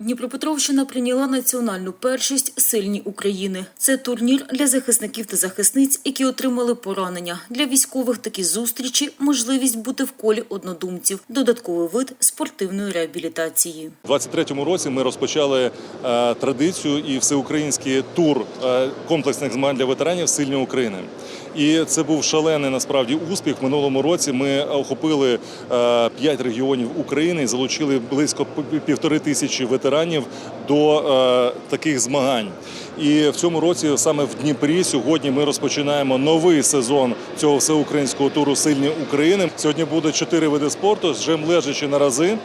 Дніпропетровщина прийняла національну першість Сильні України. Це турнір для захисників та захисниць, які отримали поранення. Для військових такі зустрічі можливість бути в колі однодумців, додатковий вид спортивної реабілітації. У 23-му році ми розпочали е, традицію і всеукраїнський тур е, комплексних змагань для ветеранів Сильні України. І це був шалений насправді успіх. Минулому році ми охопили п'ять регіонів України і залучили близько півтори тисячі ветеранів до е, таких змагань. І в цьому році, саме в Дніпрі, сьогодні ми розпочинаємо новий сезон цього всеукраїнського туру Сильні України. Сьогодні буде чотири види спорту: жим лежачи на рази.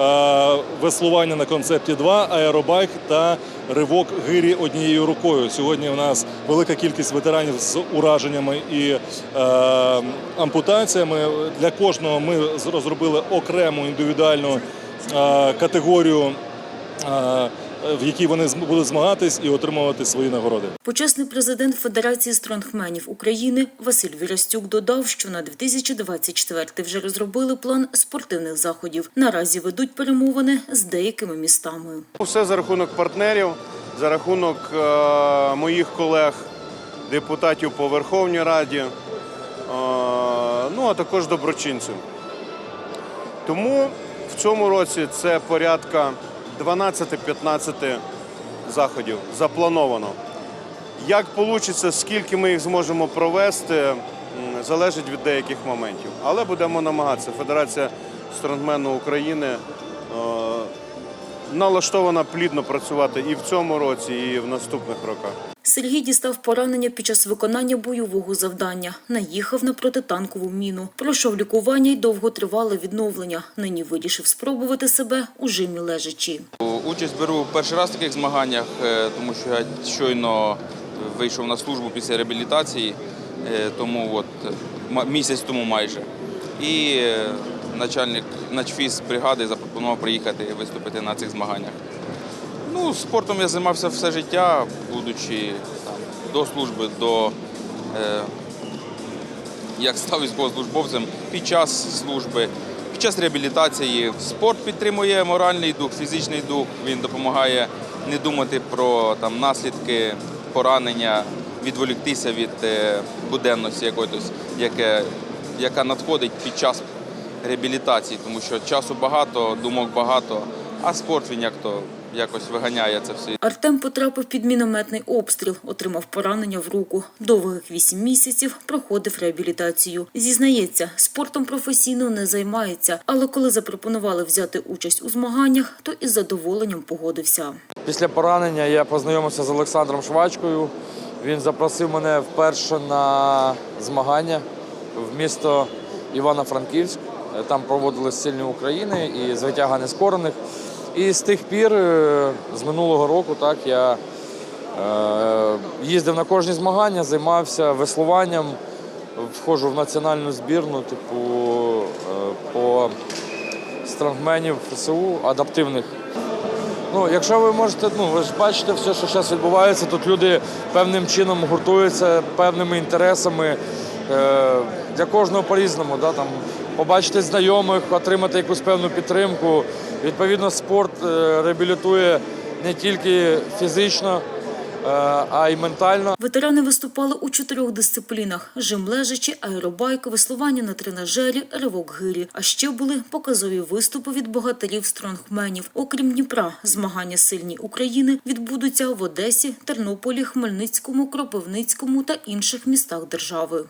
Е, веслування на концепті 2, аеробайк та ривок гирі однією рукою. Сьогодні у нас велика кількість ветеранів з ураженнями і е, ампутаціями. Для кожного ми розробили окрему індивідуальну е, категорію. Е, в якій вони будуть змагатись і отримувати свої нагороди. Почесний президент Федерації стронгменів України Василь Вірастюк додав, що на 2024 вже розробили план спортивних заходів. Наразі ведуть перемовини з деякими містами. Все за рахунок партнерів, за рахунок е, моїх колег, депутатів по Верховній Раді, е, ну а також доброчинців. Тому в цьому році це порядка 12-15 заходів заплановано. Як вийде, скільки ми їх зможемо провести, залежить від деяких моментів. Але будемо намагатися. Федерація стронгмену України е, налаштована плідно працювати і в цьому році, і в наступних роках. Сергій дістав поранення під час виконання бойового завдання. Наїхав на протитанкову міну. Пройшов лікування й довготривале відновлення. Нині вирішив спробувати себе у жимі лежачі. Участь беру перший раз в таких змаганнях, е, тому що я щойно вийшов на службу після реабілітації, е, тому от ма- місяць тому майже. І е, начальник начфіз бригади запропонував приїхати і виступити на цих змаганнях. Ну, спортом я займався все життя, будучи там, до служби, до е, як став військовослужбовцем під час служби, під час реабілітації. Спорт підтримує моральний дух, фізичний дух. Він допомагає не думати про там, наслідки поранення, відволіктися від е, буденності якоїсь, яке, яка надходить під час реабілітації, тому що часу багато, думок багато, а спорт він як то якось виганяє це все. Артем потрапив під мінометний обстріл, отримав поранення в руку. Довгих вісім місяців проходив реабілітацію. Зізнається, спортом професійно не займається, але коли запропонували взяти участь у змаганнях, то із задоволенням погодився. Після поранення я познайомився з Олександром Швачкою. Він запросив мене вперше на змагання в місто Івано-Франківськ. Е, Там проводили сильні України і з витяга нескорених. І з тих пір, е, з минулого року, так я е, їздив на кожні змагання, займався веслуванням, входжу в національну збірну, типу по стронгменів ФСУ адаптивних. Ну, якщо ви можете, ну ви ж бачите все, що зараз відбувається, тут люди певним чином гуртуються певними інтересами. Для кожного по-різному, да, там, побачити знайомих, отримати якусь певну підтримку. Відповідно, спорт е, реабілітує не тільки фізично, е, а й ментально. Ветерани виступали у чотирьох дисциплінах: жим лежачі, аеробайк, веслування на тренажері, ривок гирі. А ще були показові виступи від богатирів стронгменів. Окрім Дніпра, змагання сильні України відбудуться в Одесі, Тернополі, Хмельницькому, Кропивницькому та інших містах держави.